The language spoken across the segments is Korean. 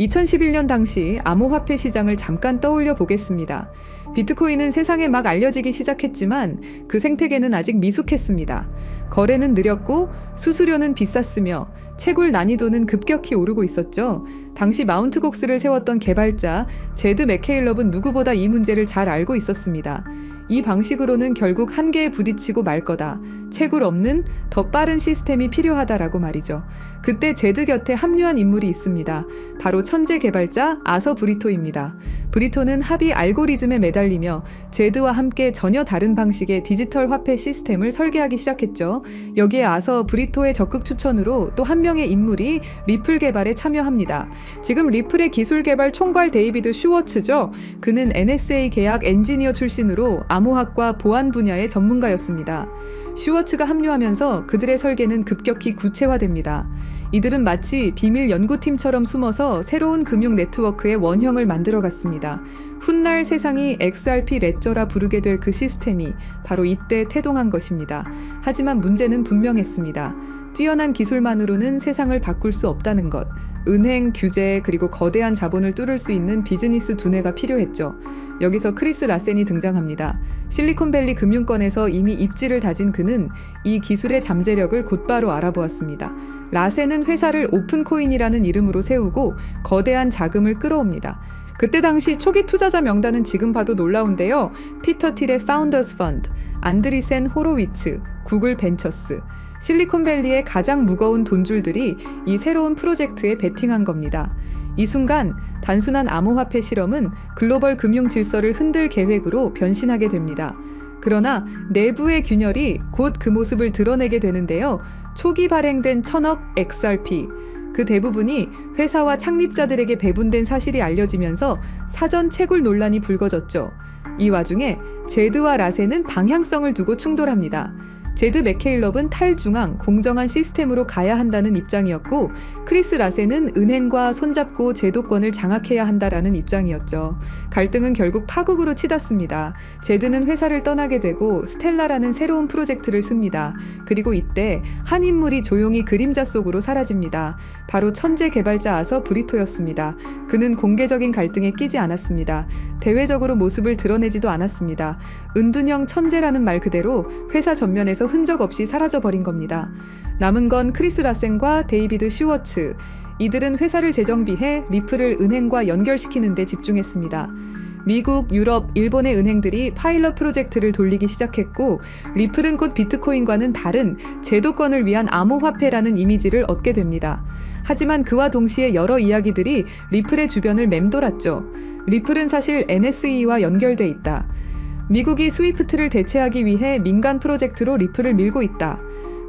2011년 당시 암호화폐 시장을 잠깐 떠올려 보겠습니다. 비트코인은 세상에 막 알려지기 시작했지만 그 생태계는 아직 미숙했습니다. 거래는 느렸고 수수료는 비쌌으며 채굴 난이도는 급격히 오르고 있었죠. 당시 마운트 곡스를 세웠던 개발자 제드 맥케일럽은 누구보다 이 문제를 잘 알고 있었습니다. 이 방식으로는 결국 한계에 부딪히고 말 거다. 채굴 없는 더 빠른 시스템이 필요하다라고 말이죠. 그때 제드 곁에 합류한 인물이 있습니다. 바로 천재 개발자 아서 브리토입니다. 브리토는 합의 알고리즘에 매달리며 제드와 함께 전혀 다른 방식의 디지털 화폐 시스템을 설계하기 시작했죠. 여기에 아서 브리토의 적극 추천으로 또 한 명의 인물이 리플 개발에 참여합니다. 지금 리플의 기술 개발 총괄 데이비드 슈워츠죠. 그는 NSA 계약 엔지니어 출신으로 암호학과 보안 분야의 전문가였습니다. 슈워츠가 합류하면서 그들의 설계는 급격히 구체화됩니다. 이들은 마치 비밀 연구팀처럼 숨어서 새로운 금융 네트워크의 원형을 만들어 갔습니다. 훗날 세상이 XRP 레저라 부르게 될 그 시스템이 바로 이때 태동한 것입니다. 하지만 문제는 분명했습니다. 뛰어난 기술만으로는 세상을 바꿀 수 없다는 것. 은행, 규제, 그리고 거대한 자본을 뚫을 수 있는 비즈니스 두뇌가 필요했죠. 여기서 크리스 라센이 등장합니다. 실리콘밸리 금융권에서 이미 입지를 다진 그는 이 기술의 잠재력을 곧바로 알아보았습니다. 라센은 회사를 오픈코인이라는 이름으로 세우고 거대한 자금을 끌어옵니다. 그때 당시 초기 투자자 명단은 지금 봐도 놀라운데요. 피터 틸의 파운더스 펀드, 안드리센 호로위츠, 구글 벤처스, 실리콘밸리의 가장 무거운 돈줄들이 이 새로운 프로젝트에 베팅한 겁니다. 이 순간 단순한 암호화폐 실험은 글로벌 금융 질서를 흔들 계획으로 변신하게 됩니다. 그러나 내부의 균열이 곧 그 모습을 드러내게 되는데요. 초기 발행된 천억 XRP, 그 대부분이 회사와 창립자들에게 배분된 사실이 알려지면서 사전 채굴 논란이 불거졌죠. 이 와중에 제드와 라센은 방향성을 두고 충돌합니다. 제드 맥케일럽은 탈중앙, 공정한 시스템으로 가야 한다는 입장이었고, 크리스 라센은 은행과 손잡고 제도권을 장악해야 한다라는 입장이었죠. 갈등은 결국 파국으로 치닫습니다. 제드는 회사를 떠나게 되고 스텔라라는 새로운 프로젝트를 씁니다. 그리고 이때 한 인물이 조용히 그림자 속으로 사라집니다. 바로 천재 개발자 아서 브리토였습니다. 그는 공개적인 갈등에 끼지 않았습니다. 대외적으로 모습을 드러내지도 않았습니다. 은둔형 천재라는 말 그대로 회사 전면에서 흔적 없이 사라져 버린 겁니다. 남은 건 크리스 라센과 데이비드 슈워츠. 이들은 회사를 재정비해 리플을 은행과 연결시키는 데 집중했습니다. 미국, 유럽, 일본의 은행들이 파일럿 프로젝트를 돌리기 시작했고 리플은 곧 비트코인과는 다른 제도권을 위한 암호화폐라는 이미지를 얻게 됩니다. 하지만 그와 동시에 여러 이야기들이 리플의 주변을 맴돌았죠. 리플은 사실 NSE와 연결돼 있다. 미국이 스위프트를 대체하기 위해 민간 프로젝트로 리플을 밀고 있다.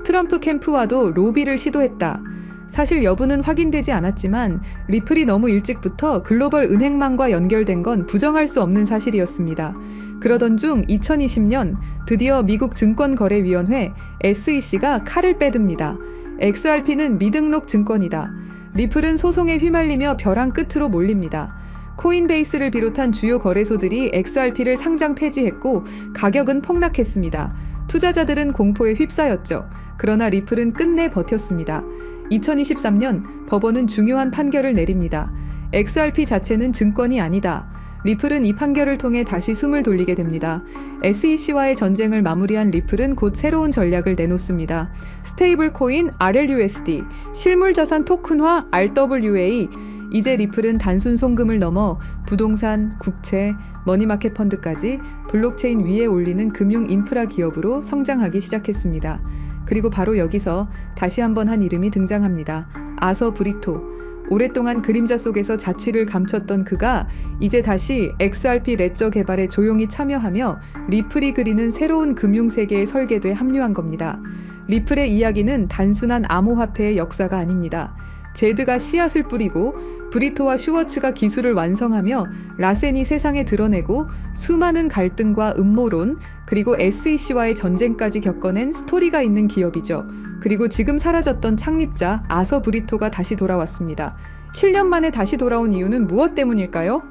트럼프 캠프와도 로비를 시도했다. 사실 여부는 확인되지 않았지만 리플이 너무 일찍부터 글로벌 은행망과 연결된 건 부정할 수 없는 사실이었습니다. 그러던 중 2020년 드디어 미국 증권거래위원회 SEC가 칼을 빼듭니다. XRP는 미등록 증권이다. 리플은 소송에 휘말리며 벼랑 끝으로 몰립니다. 코인베이스를 비롯한 주요 거래소들이 XRP를 상장 폐지했고 가격은 폭락했습니다. 투자자들은 공포에 휩싸였죠. 그러나 리플은 끝내 버텼습니다. 2023년 법원은 중요한 판결을 내립니다. XRP 자체는 증권이 아니다. 리플은 이 판결을 통해 다시 숨을 돌리게 됩니다. SEC와의 전쟁을 마무리한 리플은 곧 새로운 전략을 내놓습니다. 스테이블 코인 RLUSD, 실물 자산 토큰화 RWA, 이제 리플은 단순 송금을 넘어 부동산, 국채, 머니마켓 펀드까지 블록체인 위에 올리는 금융 인프라 기업으로 성장하기 시작했습니다. 그리고 바로 여기서 다시 한번 한 이름이 등장합니다. 아서 브리토. 오랫동안 그림자 속에서 자취를 감췄던 그가 이제 다시 XRP 레저 개발에 조용히 참여하며 리플이 그리는 새로운 금융 세계에 설계돼 합류한 겁니다. 리플의 이야기는 단순한 암호화폐의 역사가 아닙니다. 제드가 씨앗을 뿌리고 브리토와 슈워츠가 기술을 완성하며 라센이 세상에 드러내고 수많은 갈등과 음모론 그리고 SEC와의 전쟁까지 겪어낸 스토리가 있는 기업이죠. 그리고 지금 사라졌던 창립자 아서 브리토가 다시 돌아왔습니다. 7년 만에 다시 돌아온 이유는 무엇 때문일까요?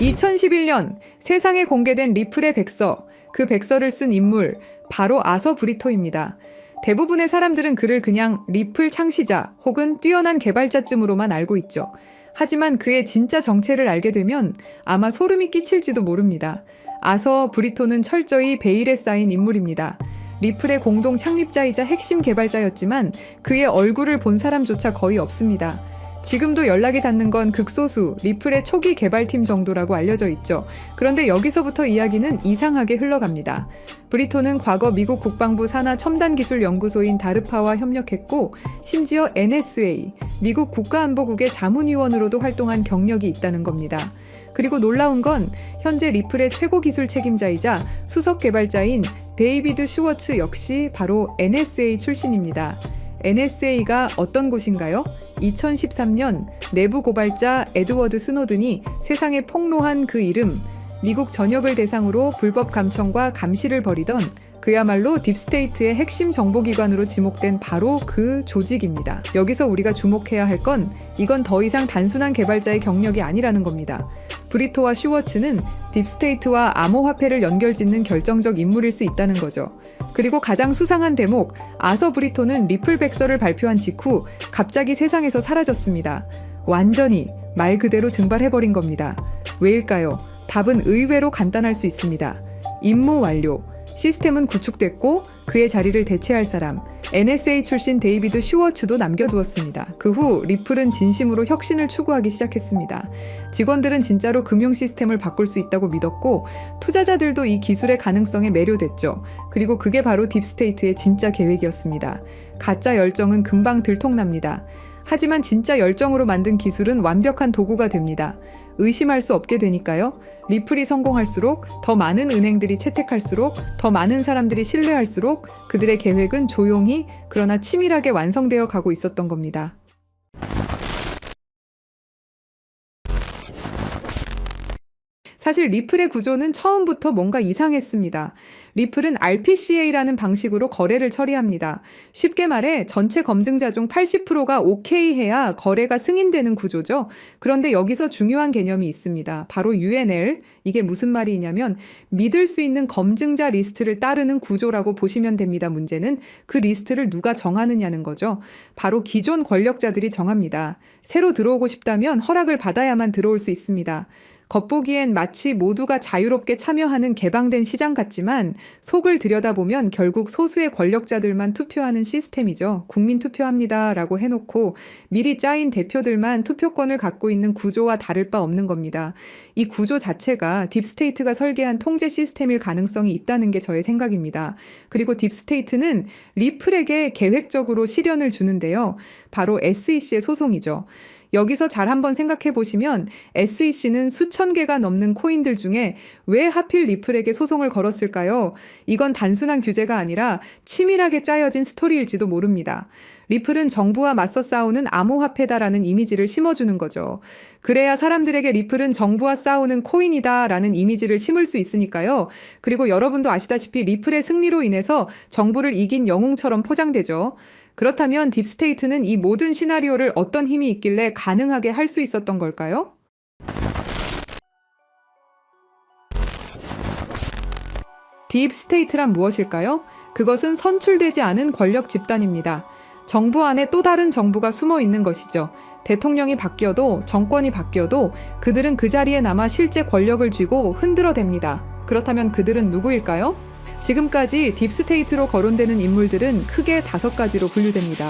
2011년 세상에 공개된 리플의 백서, 그 백서를 쓴 인물 바로 아서 브리토입니다. 대부분의 사람들은 그를 그냥 리플 창시자 혹은 뛰어난 개발자쯤으로만 알고 있죠. 하지만 그의 진짜 정체를 알게 되면 아마 소름이 끼칠지도 모릅니다. 아서 브리토는 철저히 베일에 쌓인 인물입니다. 리플의 공동 창립자이자 핵심 개발자였지만 그의 얼굴을 본 사람조차 거의 없습니다. 지금도 연락이 닿는 건 극소수 리플의 초기 개발팀 정도라고 알려져 있죠. 그런데 여기서부터 이야기는 이상하게 흘러갑니다. 브리토는 과거 미국 국방부 산하 첨단 기술 연구소인 다르파와 협력했고 심지어 NSA 미국 국가안보국의 자문위원으로도 활동한 경력이 있다는 겁니다. 그리고 놀라운 건 현재 리플의 최고 기술 책임자이자 수석 개발자인 데이비드 슈워츠 역시 바로 NSA 출신입니다. NSA가 어떤 곳인가요? 2013년 내부 고발자 에드워드 스노든이 세상에 폭로한 그 이름, 미국 전역을 대상으로 불법 감청과 감시를 벌이던 그야말로 딥스테이트의 핵심 정보기관으로 지목된 바로 그 조직입니다. 여기서 우리가 주목해야 할 건 이건 더 이상 단순한 개발자의 경력이 아니라는 겁니다. 브리토와 슈워츠는 딥스테이트와 암호화폐를 연결짓는 결정적 인물일 수 있다는 거죠. 그리고 가장 수상한 대목, 아서 브리토는 리플 백서를 발표한 직후 갑자기 세상에서 사라졌습니다. 완전히 말 그대로 증발해버린 겁니다. 왜일까요? 답은 의외로 간단할 수 있습니다. 임무 완료. 시스템은 구축됐고 그의 자리를 대체할 사람, NSA 출신 데이비드 슈워츠도 남겨두었습니다. 그 후 리플은 진심으로 혁신을 추구하기 시작했습니다. 직원들은 진짜로 금융 시스템을 바꿀 수 있다고 믿었고 투자자들도 이 기술의 가능성에 매료됐죠. 그리고 그게 바로 딥스테이트의 진짜 계획이었습니다. 가짜 열정은 금방 들통납니다. 하지만 진짜 열정으로 만든 기술은 완벽한 도구가 됩니다. 의심할 수 없게 되니까요. 리플이 성공할수록 더 많은 은행들이 채택할수록 더 많은 사람들이 신뢰할수록 그들의 계획은 조용히 그러나 치밀하게 완성되어 가고 있었던 겁니다. 사실 리플의 구조는 처음부터 뭔가 이상했습니다. 리플은 RPCA라는 방식으로 거래를 처리합니다. 쉽게 말해 전체 검증자 중 80%가 오케이 해야 거래가 승인되는 구조죠. 그런데 여기서 중요한 개념이 있습니다. 바로 UNL. 이게 무슨 말이냐면 믿을 수 있는 검증자 리스트를 따르는 구조라고 보시면 됩니다. 문제는 그 리스트를 누가 정하느냐는 거죠. 바로 기존 권력자들이 정합니다. 새로 들어오고 싶다면 허락을 받아야만 들어올 수 있습니다. 겉보기엔 마치 모두가 자유롭게 참여하는 개방된 시장 같지만 속을 들여다보면 결국 소수의 권력자들만 투표하는 시스템이죠. 국민 투표합니다. 라고 해놓고 미리 짜인 대표들만 투표권을 갖고 있는 구조와 다를 바 없는 겁니다. 이 구조 자체가 딥스테이트가 설계한 통제 시스템일 가능성이 있다는 게 저의 생각입니다. 그리고 딥스테이트는 리플에게 계획적으로 시련을 주는데요. 바로 SEC의 소송이죠. 여기서 잘 한번 생각해 보시면 SEC는 수천 개가 넘는 코인들 중에 왜 하필 리플에게 소송을 걸었을까요? 이건 단순한 규제가 아니라 치밀하게 짜여진 스토리일지도 모릅니다. 리플은 정부와 맞서 싸우는 암호화폐다라는 이미지를 심어주는 거죠. 그래야 사람들에게 리플은 정부와 싸우는 코인이다라는 이미지를 심을 수 있으니까요. 그리고 여러분도 아시다시피 리플의 승리로 인해서 정부를 이긴 영웅처럼 포장되죠. 그렇다면 딥스테이트는 이 모든 시나리오를 어떤 힘이 있길래 가능하게 할 수 있었던 걸까요? 딥스테이트란 무엇일까요? 그것은 선출되지 않은 권력 집단입니다. 정부 안에 또 다른 정부가 숨어 있는 것이죠. 대통령이 바뀌어도 정권이 바뀌어도 그들은 그 자리에 남아 실제 권력을 쥐고 흔들어 댑니다. 그렇다면 그들은 누구일까요? 지금까지 딥스테이트로 거론되는 인물들은 크게 다섯 가지로 분류됩니다.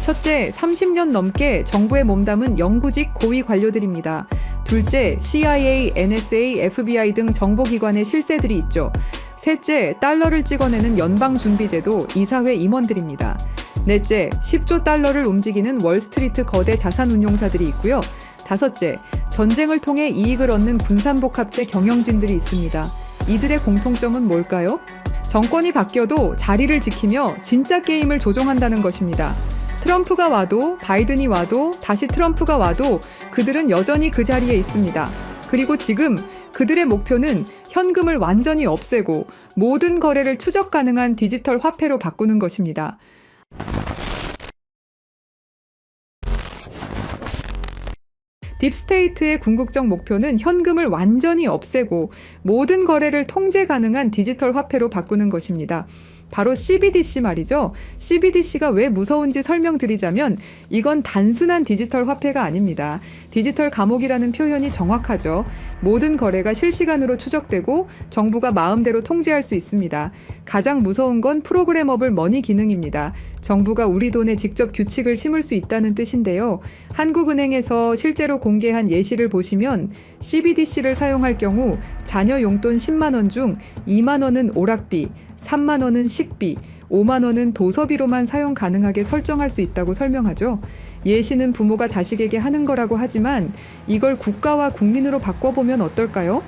첫째, 30년 넘게 정부에 몸담은 영구직 고위 관료들입니다. 둘째, CIA, NSA, FBI 등 정보기관의 실세들이 있죠. 셋째, 달러를 찍어내는 연방준비제도 이사회 임원들입니다. 넷째, 10조 달러를 움직이는 월스트리트 거대 자산운용사들이 있고요. 다섯째, 전쟁을 통해 이익을 얻는 군산복합체 경영진들이 있습니다. 이들의 공통점은 뭘까요? 정권이 바뀌어도 자리를 지키며 진짜 게임을 조종한다는 것입니다. 트럼프가 와도 바이든이 와도 다시 트럼프가 와도 그들은 여전히 그 자리에 있습니다. 그리고 지금 그들의 목표는 현금을 완전히 없애고 모든 거래를 추적 가능한 디지털 화폐로 바꾸는 것입니다. 딥스테이트의 궁극적 목표는 현금을 완전히 없애고 모든 거래를 통제 가능한 디지털 화폐로 바꾸는 것입니다. 바로 CBDC 말이죠. CBDC가 왜 무서운지 설명드리자면 이건 단순한 디지털 화폐가 아닙니다. 디지털 감옥이라는 표현이 정확하죠. 모든 거래가 실시간으로 추적되고 정부가 마음대로 통제할 수 있습니다. 가장 무서운 건 프로그래머블 머니 기능입니다. 정부가 우리 돈에 직접 규칙을 심을 수 있다는 뜻인데요. 한국은행에서 실제로 공개한 예시를 보시면 CBDC를 사용할 경우 자녀 용돈 10만 원 중 2만 원은 오락비, 3만 원은 식비, 5만 원은 도서비로만 사용 가능하게 설정할 수 있다고 설명하죠. 예시는 부모가 자식에게 하는 거라고 하지만 이걸 국가와 국민으로 바꿔보면 어떨까요?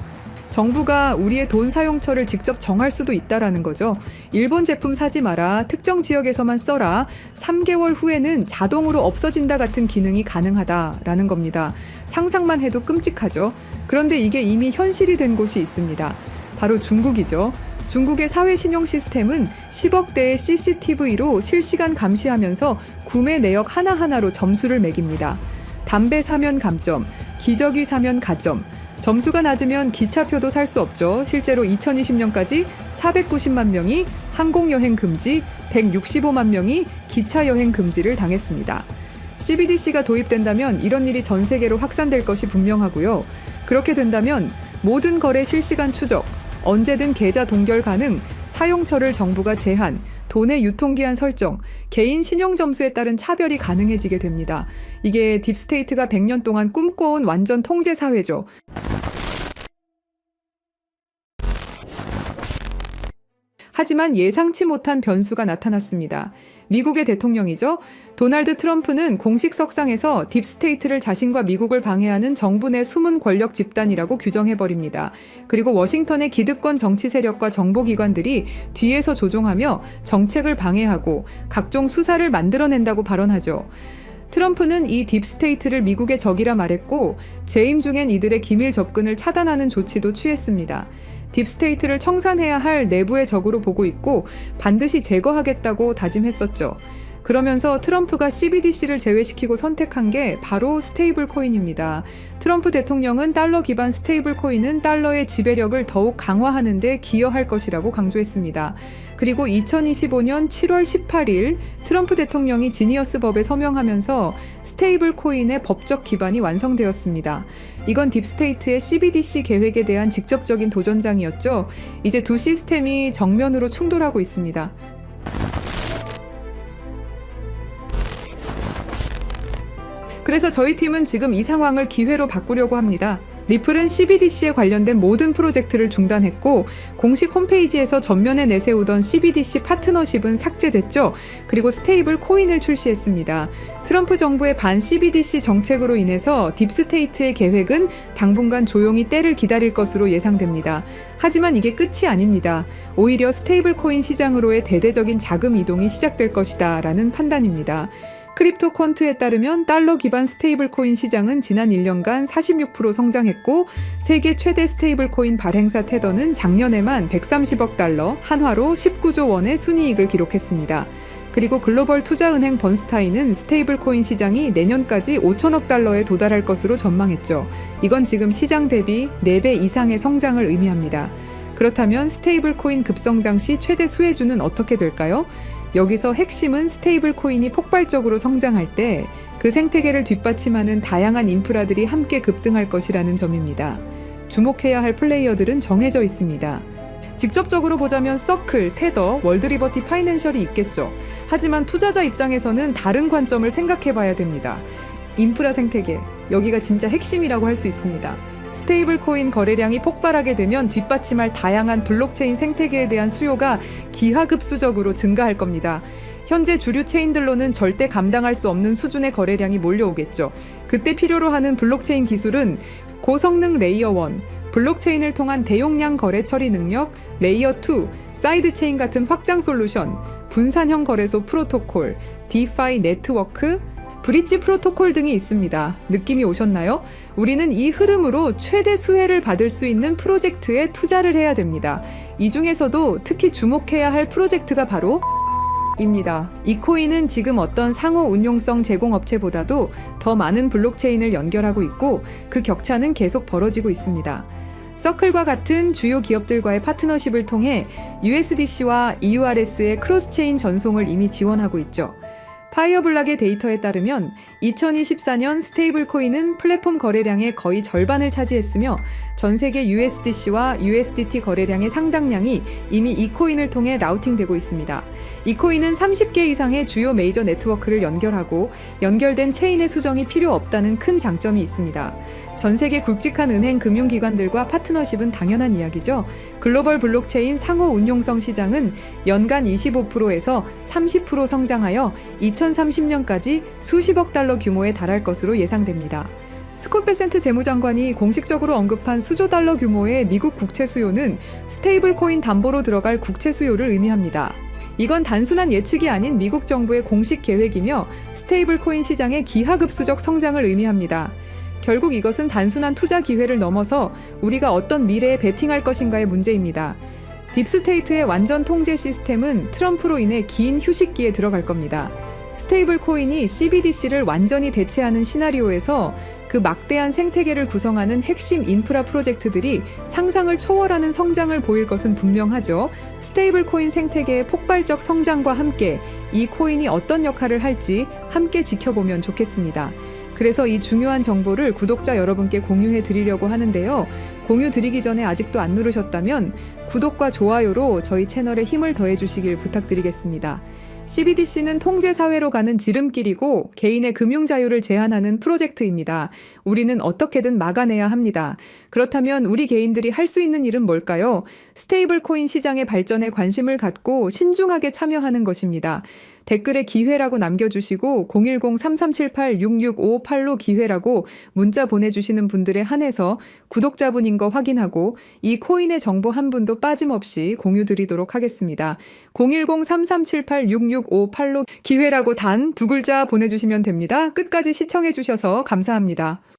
정부가 우리의 돈 사용처를 직접 정할 수도 있다라는 거죠. 일본 제품 사지 마라. 특정 지역에서만 써라. 3개월 후에는 자동으로 없어진다 같은 기능이 가능하다라는 겁니다. 상상만 해도 끔찍하죠. 그런데 이게 이미 현실이 된 곳이 있습니다. 바로 중국이죠. 중국의 사회 신용 시스템은 10억 대의 CCTV로 실시간 감시하면서 구매 내역 하나하나로 점수를 매깁니다. 담배 사면 감점, 기저귀 사면 가점, 점수가 낮으면 기차표도 살 수 없죠. 실제로 2020년까지 490만 명이 항공여행 금지, 165만 명이 기차여행 금지를 당했습니다. CBDC가 도입된다면 이런 일이 전 세계로 확산될 것이 분명하고요. 그렇게 된다면 모든 거래 실시간 추적, 언제든 계좌 동결 가능, 사용처를 정부가 제한, 돈의 유통기한 설정, 개인 신용 점수에 따른 차별이 가능해지게 됩니다. 이게 딥스테이트가 100년 동안 꿈꿔온 완전 통제 사회죠. 하지만 예상치 못한 변수가 나타났습니다. 미국의 대통령이죠. 도널드 트럼프는 공식 석상에서 딥스테이트를 자신과 미국을 방해하는 정부 내 숨은 권력 집단이라고 규정해버립니다. 그리고 워싱턴의 기득권 정치 세력과 정보기관들이 뒤에서 조종하며 정책을 방해하고 각종 수사를 만들어낸다고 발언하죠. 트럼프는 이 딥스테이트를 미국의 적이라 말했고 재임 중엔 이들의 기밀 접근을 차단하는 조치도 취했습니다. 딥스테이트를 청산해야 할 내부의 적으로 보고 있고 반드시 제거하겠다고 다짐했었죠. 그러면서 트럼프가 CBDC를 제외시키고 선택한 게 바로 스테이블 코인입니다. 트럼프 대통령은 달러 기반 스테이블 코인은 달러의 지배력을 더욱 강화하는 데 기여할 것이라고 강조했습니다. 그리고 2025년 7월 18일 트럼프 대통령이 지니어스 법에 서명하면서 스테이블 코인의 법적 기반이 완성되었습니다. 이건 딥스테이트의 CBDC 계획에 대한 직접적인 도전장이었죠. 이제 두 시스템이 정면으로 충돌하고 있습니다. 그래서 저희 팀은 지금 이 상황을 기회로 바꾸려고 합니다. 리플은 CBDC에 관련된 모든 프로젝트를 중단했고 공식 홈페이지에서 전면에 내세우던 CBDC 파트너십은 삭제됐죠. 그리고 스테이블 코인을 출시했습니다. 트럼프 정부의 반 CBDC 정책으로 인해서 딥스테이트의 계획은 당분간 조용히 때를 기다릴 것으로 예상됩니다. 하지만 이게 끝이 아닙니다. 오히려 스테이블 코인 시장으로의 대대적인 자금 이동이 시작될 것이다 라는 판단입니다. 크립토 퀀트에 따르면 달러 기반 스테이블 코인 시장은 지난 1년간 46% 성장했고 세계 최대 스테이블 코인 발행사 테더는 작년에만 130억 달러, 한화로 19조 원의 순이익을 기록했습니다. 그리고 글로벌 투자은행 번스타인은 스테이블 코인 시장이 내년까지 5천억 달러에 도달할 것으로 전망했죠. 이건 지금 시장 대비 4배 이상의 성장을 의미합니다. 그렇다면 스테이블 코인 급성장 시 최대 수혜주는 어떻게 될까요? 여기서 핵심은 스테이블 코인이 폭발적으로 성장할 때 그 생태계를 뒷받침하는 다양한 인프라들이 함께 급등할 것이라는 점입니다. 주목해야 할 플레이어들은 정해져 있습니다. 직접적으로 보자면 서클, 테더, 월드리버티 파이낸셜이 있겠죠. 하지만 투자자 입장에서는 다른 관점을 생각해 봐야 됩니다. 인프라 생태계, 여기가 진짜 핵심이라고 할 수 있습니다. 스테이블 코인 거래량이 폭발하게 되면 뒷받침할 다양한 블록체인 생태계에 대한 수요가 기하급수적으로 증가할 겁니다. 현재 주류 체인들로는 절대 감당할 수 없는 수준의 거래량이 몰려오겠죠. 그때 필요로 하는 블록체인 기술은 고성능 레이어 1, 블록체인을 통한 대용량 거래 처리 능력, 레이어 2, 사이드 체인 같은 확장 솔루션, 분산형 거래소 프로토콜, 디파이 네트워크, 브릿지 프로토콜 등이 있습니다. 느낌이 오셨나요? 우리는 이 흐름으로 최대 수혜를 받을 수 있는 프로젝트에 투자를 해야 됩니다. 이 중에서도 특히 주목해야 할 프로젝트가 바로 입니다. 이 코인은 지금 어떤 상호 운용성 제공업체보다도 더 많은 블록체인을 연결하고 있고 그 격차는 계속 벌어지고 있습니다. 서클과 같은 주요 기업들과의 파트너십을 통해 USDC와 EURS의 크로스체인 전송을 이미 지원하고 있죠. 파이어블락의 데이터에 따르면 2024년 스테이블 코인은 플랫폼 거래량의 거의 절반을 차지했으며 전 세계 USDC와 USDT 거래량의 상당량이 이미 이 코인을 통해 라우팅되고 있습니다. 이 코인은 30개 이상의 주요 메이저 네트워크를 연결하고 연결된 체인의 수정이 필요 없다는 큰 장점이 있습니다. 전 세계 굵직한 은행 금융기관들과 파트너십은 당연한 이야기죠. 글로벌 블록체인 상호 운용성 시장은 연간 25%에서 30% 성장하여 2030년까지 수십억 달러 규모에 달할 것으로 예상됩니다. 스콧 베센트 재무장관이 공식적으로 언급한 수조 달러 규모의 미국 국채 수요는 스테이블 코인 담보로 들어갈 국채 수요를 의미합니다. 이건 단순한 예측이 아닌 미국 정부의 공식 계획이며 스테이블 코인 시장의 기하급수적 성장을 의미합니다. 결국 이것은 단순한 투자 기회를 넘어서 우리가 어떤 미래에 베팅할 것인가의 문제입니다. 딥스테이트의 완전 통제 시스템은 트럼프로 인해 긴 휴식기에 들어갈 겁니다. 스테이블 코인이 CBDC를 완전히 대체하는 시나리오에서 그 막대한 생태계를 구성하는 핵심 인프라 프로젝트들이 상상을 초월하는 성장을 보일 것은 분명하죠. 스테이블 코인 생태계의 폭발적 성장과 함께 이 코인이 어떤 역할을 할지 함께 지켜보면 좋겠습니다. 그래서 이 중요한 정보를 구독자 여러분께 공유해 드리려고 하는데요. 공유 드리기 전에 아직도 안 누르셨다면 구독과 좋아요로 저희 채널에 힘을 더해 주시길 부탁드리겠습니다. CBDC는 통제 사회로 가는 지름길이고 개인의 금융 자유를 제한하는 프로젝트입니다. 우리는 어떻게든 막아내야 합니다. 그렇다면 우리 개인들이 할 수 있는 일은 뭘까요? 스테이블 코인 시장의 발전에 관심을 갖고 신중하게 참여하는 것입니다. 댓글에 기회라고 남겨주시고 010-3378-6658로 기회라고 문자 보내주시는 분들에 한해서 구독자분인 거 확인하고 이 코인의 정보 한 분도 빠짐없이 공유 드리도록 하겠습니다. 010-3378-6658로 기회라고 단 두 글자 보내주시면 됩니다. 끝까지 시청해주셔서 감사합니다.